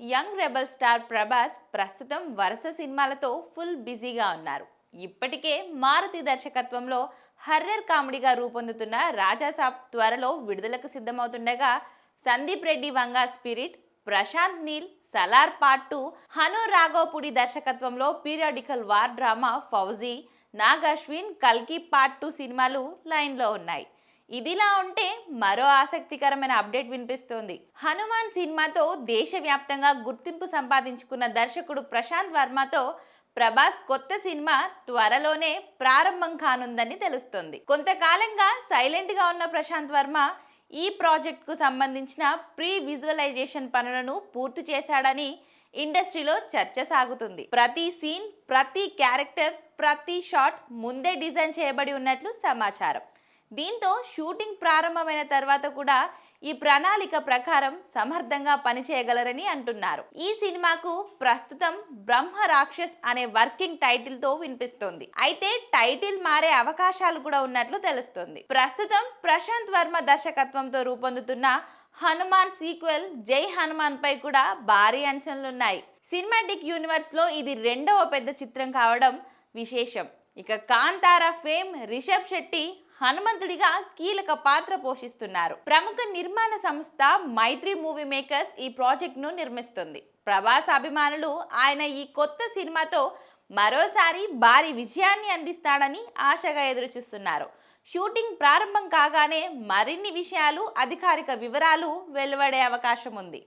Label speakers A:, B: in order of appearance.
A: Young rebel star Prabhas ప్రస్తుతం వరుస సినిమాలతో ఫుల్ బిజీగా ఉన్నారు. ఇప్పటికే మారుతి దర్శకత్వంలో హర్రర్ కామెడీగా రూపొందుతున్న రాజాసాబ్ త్వరలో విడుదలకు సిద్ధమవుతుండగా Sandeep Reddy Vanga Spirit Prashanth Neel Salaar part two Hanu Raghavapudi దర్శకత్వంలో periodical war drama Fauji Nag Ashwin కల్కి పార్ట్ టూ సినిమాలు లైన్లో ఉన్నాయి. ఇదిలా ఉంటే మరో ఆసక్తికరమైన అప్డేట్ వినిపిస్తోంది. హనుమాన్ సినిమాతో దేశవ్యాప్తంగా గుర్తింపు సంపాదించుకున్న దర్శకుడు ప్రశాంత్ వర్మతో ప్రభాస్ కొత్త సినిమా త్వరలోనే ప్రారంభం కానుందని తెలుస్తోంది. కొంతకాలంగా సైలెంట్గా ఉన్న ప్రశాంత్ వర్మ ఈ ప్రాజెక్టుకు సంబంధించిన ప్రీ విజువలైజేషన్ పనులను పూర్తి చేశాడని ఇండస్ట్రీలో చర్చ సాగుతుంది. ప్రతి సీన్ ప్రతి క్యారెక్టర్ ప్రతి షాట్ ముందే డిజైన్ చేయబడి ఉన్నట్లు సమాచారం. దీంతో షూటింగ్ ప్రారంభమైన తర్వాత కూడా ఈ ప్రణాళిక ప్రకారం సమర్థంగా పనిచేయగలరని అంటున్నారు. ఈ సినిమాకు ప్రస్తుతం బ్రహ్మ రాక్షస్ అనే వర్కింగ్ టైటిల్తో వినిపిస్తోంది. అయితే టైటిల్ మారే అవకాశాలు కూడా ఉన్నట్లు తెలుస్తోంది. ప్రస్తుతం ప్రశాంత్ వర్మ దర్శకత్వంతో రూపొందుతున్న హనుమాన్ సీక్వెల్ జై హనుమాన్ పై కూడా భారీ అంచనలున్నాయి. సినిమాటిక్ యూనివర్స్లో ఇది రెండవ పెద్ద చిత్రం కావడం విశేషం. ఇక కాంతార ఫేమ్ రిషబ్ శెట్టి హనుమంతుడిగా కీలక పాత్ర పోషిస్తున్నారు. ప్రముఖ నిర్మాణ సంస్థ మైత్రి మూవీ మేకర్స్ ఈ ప్రాజెక్ట్ను నిర్మిస్తుంది. ప్రభాస్ అభిమానులు ఆయన ఈ కొత్త సినిమాతో మరోసారి భారీ విజయాన్ని అందిస్తాడని ఆశగా ఎదురుచూస్తున్నారు. షూటింగ్ ప్రారంభం కాగానే మరిన్ని విషయాలు అధికారిక వివరాలు వెలువడే అవకాశం ఉంది